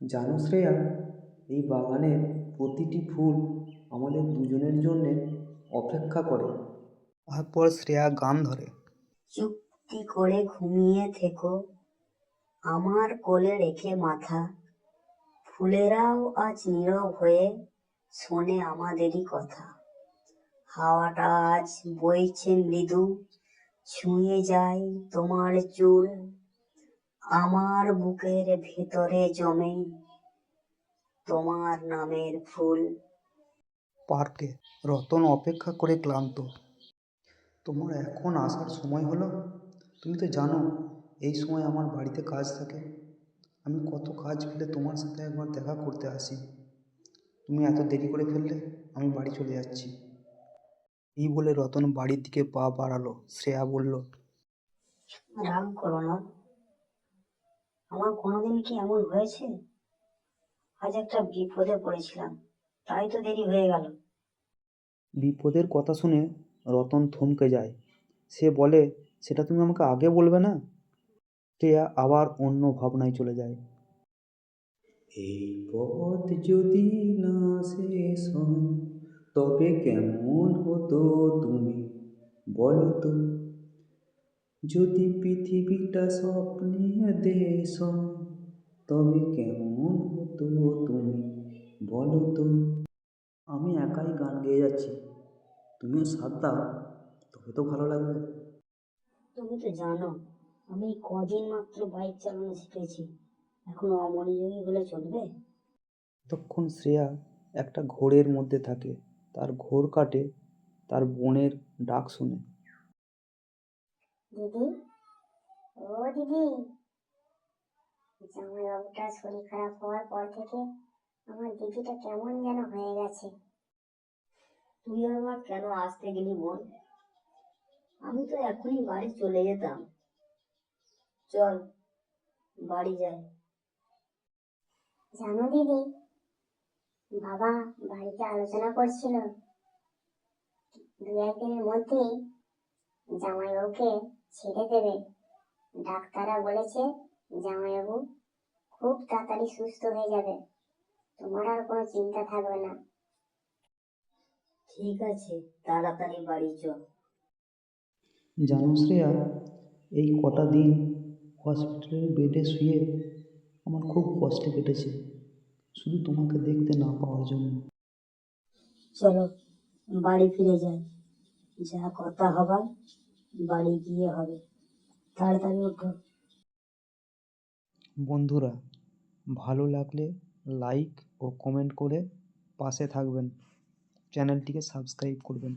জানো শ্রেয়া এই বাগানের প্রতিটি ফুল আমাদের দুজনের জন্যে অপেক্ষা করে। তারপর শ্রেয়া গান ধরে। চুপটি করে ঘুমিয়ে থেকো আমার কোলে রেখে মাথা। ফুলেরাও আজ নীরব হয়ে শোনে আমাদেরই কথা। হাওয়াটা আজ বইছে মৃদু ছুঁয়ে যায় তোমার চুল। আমার বুকের ভিতরে জমে তোমার নামের ফুল। পার্কে রতন অপেক্ষা করে ক্লান্ত। তোমার এখন আসার সময় হলো? তুমি তো জানো এই সময় আমার বাড়িতে কাজ থাকে। আমি কত কাজ ফেলে তোমার সাথে একবার দেখা করতে আসি। তুমি এত দেরি করে ফেললে আমি বাড়ি চলে যাচ্ছি। এই বলে রতন বাড়ির দিকে পা বাড়ালো। শ্রেয়া বলল রাগ করো না। আমার কোনোদিন কি এমন হয়েছে? আজ একটা বিপদে পড়েছিলাম তাই তো দেরি হয়ে গেল। বিপদের কথা শুনে রতন থমকে যায়। সে বলে সেটা তুমি আমাকে আগে বলবে না? শ্রেয়া আবার অন্য ভাবনায় চলে যায়। এই পথ যদি না শেষ হয় তবে কেমন হতো তুমি? বলো তো। যদি পৃথিবীটা স্বপ্নের দেশ তবে কেমন হতো তুমি? বলো তো। আমি একাই গান গেয়ে যাচ্ছি। তুমিও সাথ দাও তবে তো ভালো লাগবে। তুমি তো জানো আমি কদিন মাত্র বাইক চালানো শিখেছি। এখন অমনোযোগী হলে চলবে? তখন শ্রেয়া একটা ঘোরের মধ্যে থাকে। তার ঘোর কাটে তার বোনের ডাক শুনে। দিদি? ও দিদি। জামাইবাবুটার শরীর খারাপ হওয়ার পর থেকে আমার দিদিটা কেমন যেন হয়ে গেছে। তুই আবার কেন আসতে গেলি বল? আমি তো এখনই বাড়ি চলে যেতাম। চল বাড়ি যাই। জানো দিদি বাবা বাড়িতে আলোচনা করছিল। দু একদিনের মধ্যেই জামাইবাবুকে ছেড়ে দেবে। ডাক্তাররা বলেছে জামাইবাবু খুব তাড়াতাড়ি সুস্থ হয়ে যাবে। তোমার আর কোনো চিন্তা থাকবে না। ঠিক আছে তাড়াতাড়ি বাড়ি চল। জানো শ্রেয়া এই কটা দিন হসপিটালের বেডে শুয়ে আমার খুব কষ্টে কেটেছে। শুধু তোমাকে দেখতে না পাওয়ার জন্য। চলো বাড়ি ফিরে যাই। যা কথা হবার। বাড়ি গিয়ে হবে। তাড়াতাড়ি ওঠো বন্ধুরা, ভালো লাগলে লাইক ও কমেন্ট করে পাশে থাকবেন। চ্যানেলটিকে সাবস্ক্রাইব করবেন।